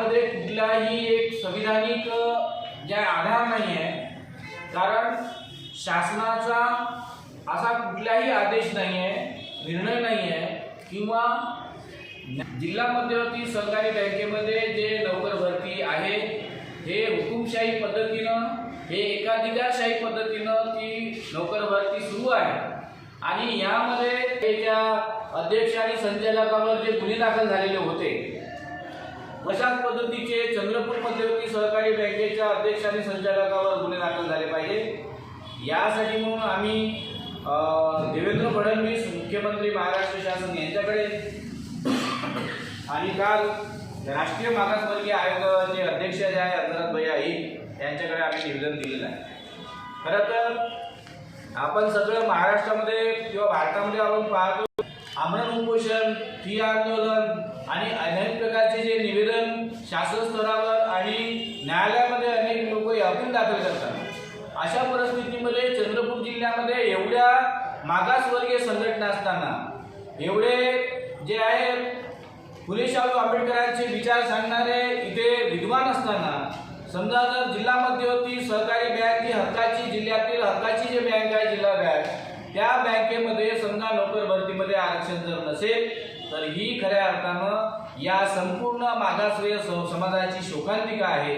यामध्ये कुठलाही एक संविधानिक जे आधार नाही आहे कारण शासनाचा असा कुठलाही आदेश नाही आहे निर्णय नाही आहे किंवा जिल्हा मध्यवर्ती सहकारी बँकेमध्ये जे नोकर भरती आहे हे हुकुमशाही पद्धतीनं हे एकाधिकारशाही पद्धतीनं ती नोकर भरती सुरू आहे. आणि यामध्ये त्याच्या अध्यक्ष आणि संचालकावर जे गुन्हे दाखल झालेले होते अशाच पद्धतीचे चंद्रपूर मध्यवर्ती सहकारी बँकेच्या अध्यक्ष आणि संचालकावर गुन्हे दाखल झाले पाहिजे. यासाठी म्हणून आम्ही देवेंद्र फडणवीस मुख्यमंत्री महाराष्ट्र शासन यांच्याकडे आणि काल राष्ट्रीय मागासवर्गीय आयोगाचे अध्यक्ष जे आहे अंतरात भैया ही यांच्याकडे आम्ही निवेदन दिलेलं आहे. खरं तर आपण सगळं महाराष्ट्रामध्ये किंवा भारतामध्ये आपण पाहतो आमरण उपोषण फी आंदोलन आणि अनेक प्रकारचे जे निवेदन शासन स्तरावर आणि न्यायालयामध्ये अनेक लोक यातून दाखल करतात. अशा परिस्थितीमध्ये चंद्रपूर जिल्ह्यामध्ये एवढ्या मागासवर्गीय संघटना असताना एवढे जे आहे फुले शाहू आंबेडकरांचे विचार सांगणारे इथे विद्वान असताना समजा जर जिल्हा मध्यवर्ती सहकारी बँक ही हक्काची जिल्ह्यातील हक्काची जी बँक आहे जिल्हा बँक त्या बँकेमध्ये समजा नोकर भरतीमध्ये आरक्षण जर नसेल तर ही खऱ्या अर्थानं या संपूर्ण मागासवर्गीय समाजाची शोकांतिका आहे.